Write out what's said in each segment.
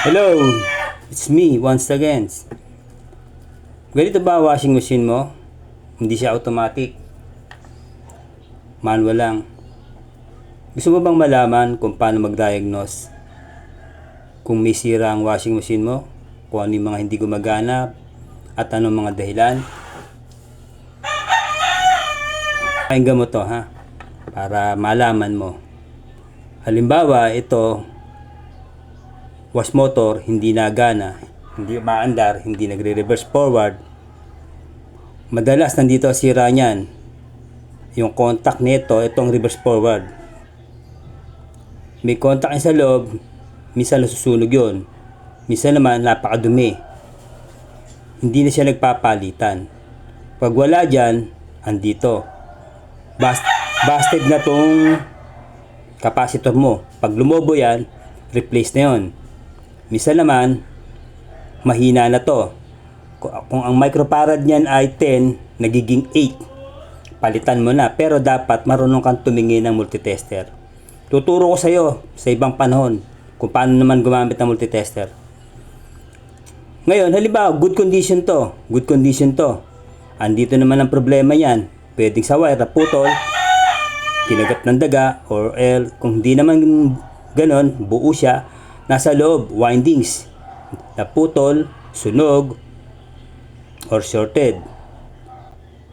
Hello, it's me once again. Ganito ba washing machine mo? Hindi siya automatic. Manual lang. Gusto mo bang malaman kung paano mag-diagnose? Kung may sira ang washing machine mo? Kung ano yung mga hindi gumagana? At anong mga dahilan? Pakinggan mo to ha? Para malaman mo. Halimbawa, ito, wash motor, hindi nagana, hindi maandar, hindi nagre-reverse forward, madalas nandito sira niyan. Yung contact nito, itong reverse forward. May contact sa loob, minsan nasusunog yun. Minsan naman napakadumi. Hindi na siya nagpapalitan. Pag wala dyan, andito. Bast busted na tong capacitor mo. Pag lumobo yan, replace na yon. Misa naman, mahina na to. Kung ang microfarad niyan ay 10, nagiging 8. Palitan mo na. Pero dapat marunong kang tumingin ng multitester. Tuturo ko sa iyo sa ibang panahon kung paano naman gumamit ng multitester. Ngayon, halimbawa, good condition to. Good condition to. Andito naman ang problema yan. Pwedeng sa wire, naputol, kinagat ng daga, or L. Kung hindi naman ganon, buo siya, nasa loob, windings, naputol, sunog, or shorted.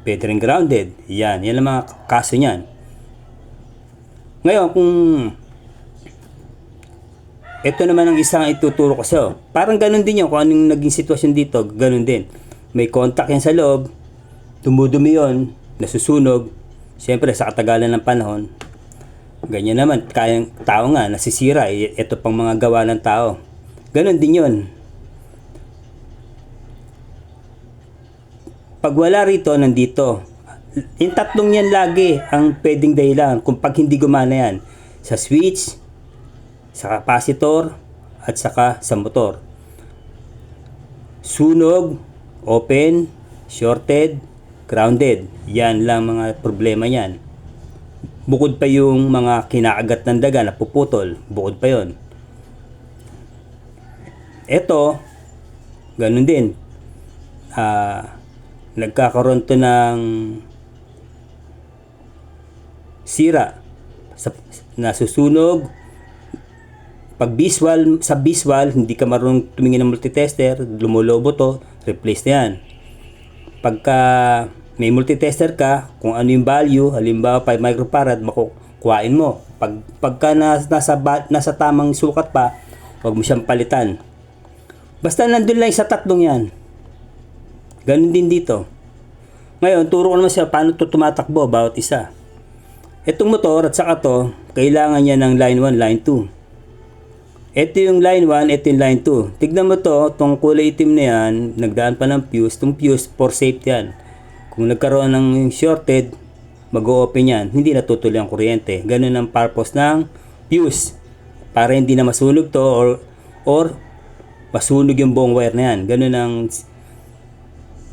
Pwede rin grounded. Yan, yan ang mga kaso niyan. Ngayon, kung ito naman ang isang ituturo ko sa'yo. Parang ganun din yun. Kung anong naging sitwasyon dito, ganun din. May contact yan sa loob, dumudumi yun, nasusunog. Siyempre, sa katagalan ng panahon, ganyan naman, kayang tao nga, nasisira. Eh, Ito pang mga gawa ng tao. Ganun din yun. Pag wala rito, nandito. Yung tatlong yan lagi ang pwedeng dahilan kung pag hindi gumana yan. Sa switch, sa capacitor, at saka sa motor. Sunog, open, shorted, grounded. Yan lang mga problema yan. Bukod pa yung mga kinaagat ng daga na puputol. Bukod pa yon. Ito, ganun din. Ah, nagkakaroon to ng sira sa nasusunog pag visual sa visual hindi ka marunong tumingin ng multitester lumulobo to replace na yan pagka may multitester ka kung ano yung value halimbawa 5 microfarad makukuhain mo pag pagka nas, nasa nasa tamang sukat pa wag mo siyang palitan basta nandun lang sa tatlong yan ganun din dito ngayon turo ko naman siya paano to tumatakbo bawat isa Itong motor at saka to, kailangan niya ng line 1, line 2. Ito yung line 1, ito yung line 2. Tignan mo to, itong kulay itim na yan, nagdaan pa ng fuse. Itong fuse, for safety yan. Kung nagkaroon ng shorted, mag-open yan. Hindi natutuloy ang kuryente. Ganun ang purpose ng fuse. Para hindi na masunog to or, or masunog yung buong wire na yan. Ganun ang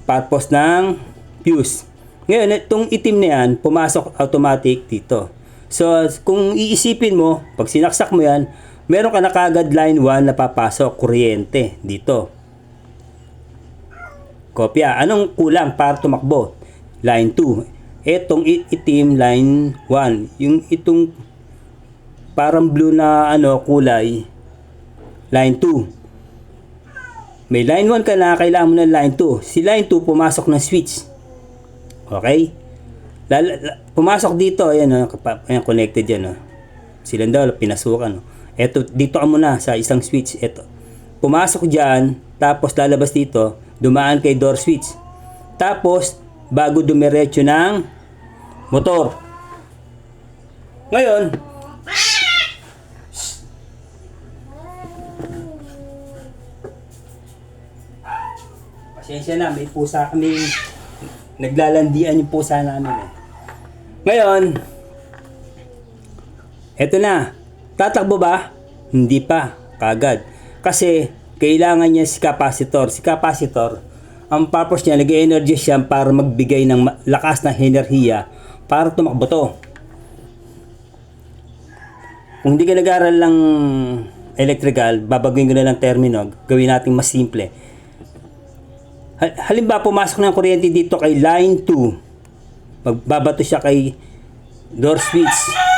purpose ng fuse. Ngayon, itong itim na yan, pumasok automatic dito. So, kung iisipin mo, pag sinaksak mo yan, meron ka na kagad line 1 na papasok, kuryente, dito. Kopya. Anong kulang para tumakbo? Line 2. Etong itim, line 1. Yung itong parang blue na ano kulay, line 2. May line 1 ka na, kailangan mo ng line 2. Si line 2 pumasok ng switch. Okay? Lala, la- pumasok dito, ayan, oh, kapa- ayan connected yan. Oh. Silang daw, pinasukan. Oh. Eto, dito ka muna sa isang switch. Eto. Pumasok dyan, tapos lalabas dito, dumaan kay door switch. Tapos, bago dumiretso ng motor. Ngayon, pasensya na, may pusa kami naglalandian yung pusa namin eh. Ngayon, eto na. Tatakbo ba? Hindi pa. Kagad. Kasi, kailangan niya si capacitor. Si capacitor, ang purpose niya, nag-energy siya para magbigay ng lakas na enerhiya para tumakbo to. Kung hindi ka nag-aral ng electrical, babaguhin ko na lang termino, gawin natin mas simple. Hal- Halimbawa, pumasok ng kuryente dito kay line 2. Magbabato siya kay door switch.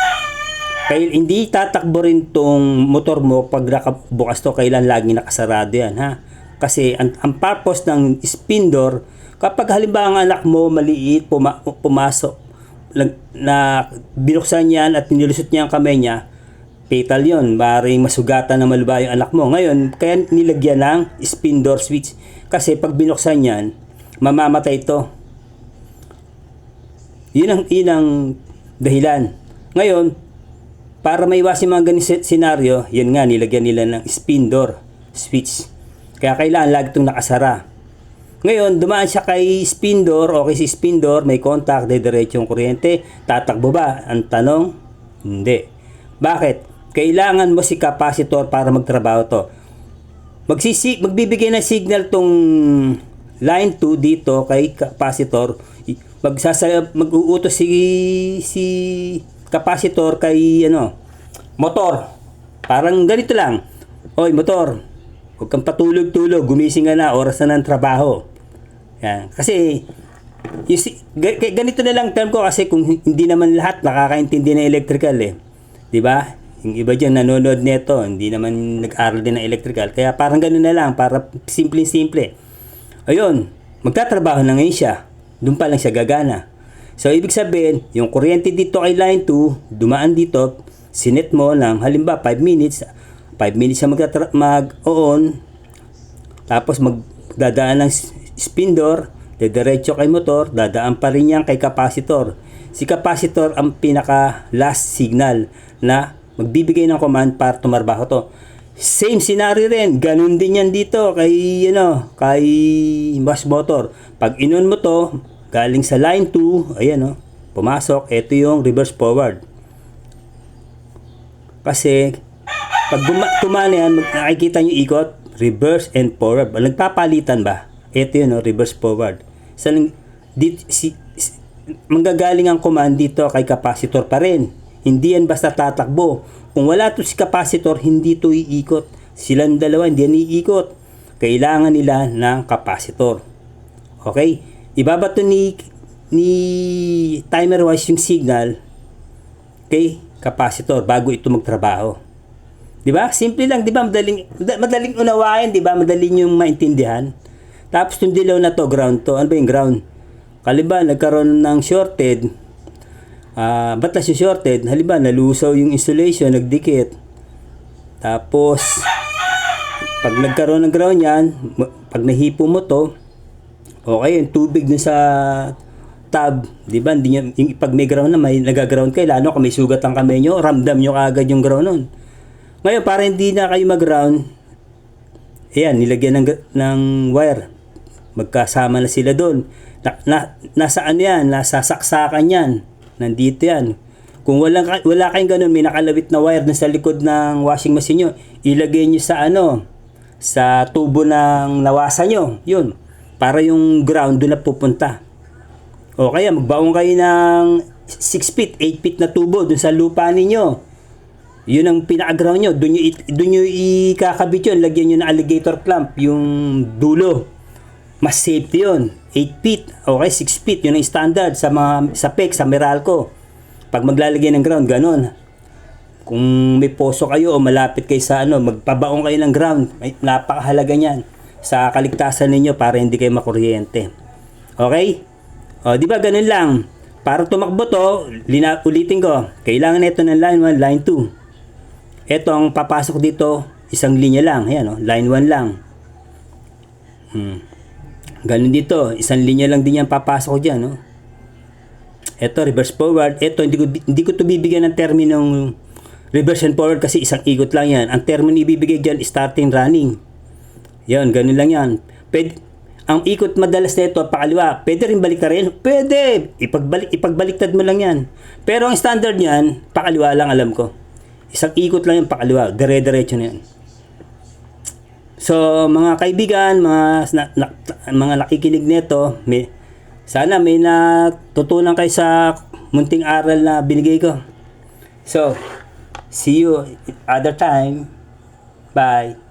Kaya hindi tatakbo rin tong motor mo pag nakabukas to, kailan lagi nakasarado yan, ha? Kasi ang, ang purpose ng spin door, kapag halimbawa ang anak mo maliit, puma, pumasok, lag- na binuksan yan at nilusot niya ang kamay niya, fatal yun. Maring masugatan na maluba yung anak mo. Ngayon, kaya nilagyan ng spin door switch. Kasi pag binuksan yan, mamamatay ito. Yun ang, yun ang dahilan. Ngayon, para maiwasin mga ganito senaryo, yan nga, nilagyan nila ng spin door switch. Kaya kailangan lagi itong nakasara. Ngayon, dumaan siya kay spin door, okay si spin door, may contact, diretso yung kuryente, tatakbo ba? Ang tanong, hindi. Bakit? Kailangan mo si capacitor para magtrabaho to. Magsisi, magbibigay ng signal tong line 2 dito kay capacitor. Magsasa, mag-uutos si, si capacitor kay ano, motor. Parang ganito lang. Oy, motor, huwag kang patulog-tulog, gumising ka na, oras na ng trabaho. Yan. Kasi, you see, ga- ga- ganito na lang term ko kasi kung hindi naman lahat nakakaintindi ng electrical eh. 'Di ba? Yung iba diyan nanonood nito, hindi naman nag-aral din ng electrical. Kaya parang ganun na lang, para simple-simple. Ayun, magtatrabaho na ngayon siya. Doon pa lang siya gagana. So, ibig sabihin, yung kuryente dito kay line 2, dumaan dito, sinet mo ng halimbawa 5 minutes, 5 minutes magtatra- mag-on, tapos magdadaan ng spin door, dediretso kay motor, dadaan pa rin yan kay capacitor. Si capacitor ang pinaka last signal na magbibigay ng command para tumarbaho to. Same scenario rin, ganun din yan dito kay ano, kay bus motor. Pag inon mo to, galing sa line 2, ayan oh, pumasok, ito yung reverse forward. Kasi pag tumana yan, nakikita nyo ikot, reverse and forward. Nagpapalitan ba? Ito yun, no? reverse forward. Sa di, si, si, manggagaling ang command dito kay capacitor pa rin. Hindi yan basta tatakbo. Kung wala to si capacitor, hindi to iikot. Silang dalawa, hindi yan iikot. Kailangan nila ng capacitor. Okay? Ibabato ni ni timer wise yung signal kay capacitor bago ito magtrabaho. 'Di ba? Simple lang, 'di ba? Madaling mada- madaling unawain, 'di ba? Madaling yung maintindihan. Tapos yung dilaw na to, ground to. Ano ba yung ground? Kaliba, nagkaroon ng shorted. Ah, ba't na siya shorted? Halimbawa, nalusaw yung insulation, nagdikit. Tapos, pag nagkaroon ng ground yan, pag nahipo mo to, okay, yung tubig dun sa tub, di ba? Hindi yung, pag may ground na, may nagaground kayo, lalo kung may sugat ang kamay nyo, ramdam nyo kaagad yung ground nun. Ngayon, para hindi na kayo mag-ground, ayan, nilagyan ng, ng wire. Magkasama na sila doon. Na, na, nasa ano yan? Nasa saksakan yan. Nandito yan. Kung wala, wala kayong ganun, may nakalawit na wire na sa likod ng washing machine nyo, ilagay nyo sa ano, sa tubo ng nawasa nyo. Yun. Para yung ground doon na pupunta. O kaya magbaon kayo ng 6 feet, 8 feet na tubo doon sa lupa ninyo. Yun ang pinaka-ground nyo. Doon nyo, doon nyo ikakabit yun. Lagyan nyo ng alligator clamp, yung dulo. Mas safety yun. 8 feet, okay, 6 feet. Yun ang standard sa mga sa PEC, sa Meralco. Pag maglalagay ng ground, ganun. Kung may poso kayo o malapit kayo sa ano, magpabaong kayo ng ground. Napakahalaga niyan sa kaligtasan ninyo para hindi kayo makuryente. Okay? O, di ba ganun lang? Para tumakbo to, lina, ulitin ko, kailangan ito ng line 1, line 2. Ito ang papasok dito, isang linya lang. Ayan, oh, line 1 lang. Hmm. Ganun dito, isang linya lang din yan papasok dyan. No? Ito, reverse forward. Ito, hindi ko, hindi ko to bibigyan ng terminong reverse and forward kasi isang ikot lang yan. Ang termo na ibibigay dyan, starting running. Yan, ganun lang yan. Pwede, ang ikot madalas na ito, pakaliwa. Pwede rin balik rin? Pwede! Ipagbalik, ipagbaliktad mo lang yan. Pero ang standard niyan, pakaliwa lang alam ko. Isang ikot lang yung pakaliwa. Dire-diretso na yan. So, mga kaibigan, mga, na, na, mga nakikinig nito, may, sana may natutunan kayo sa munting aral na binigay ko. So, see you other time. Bye!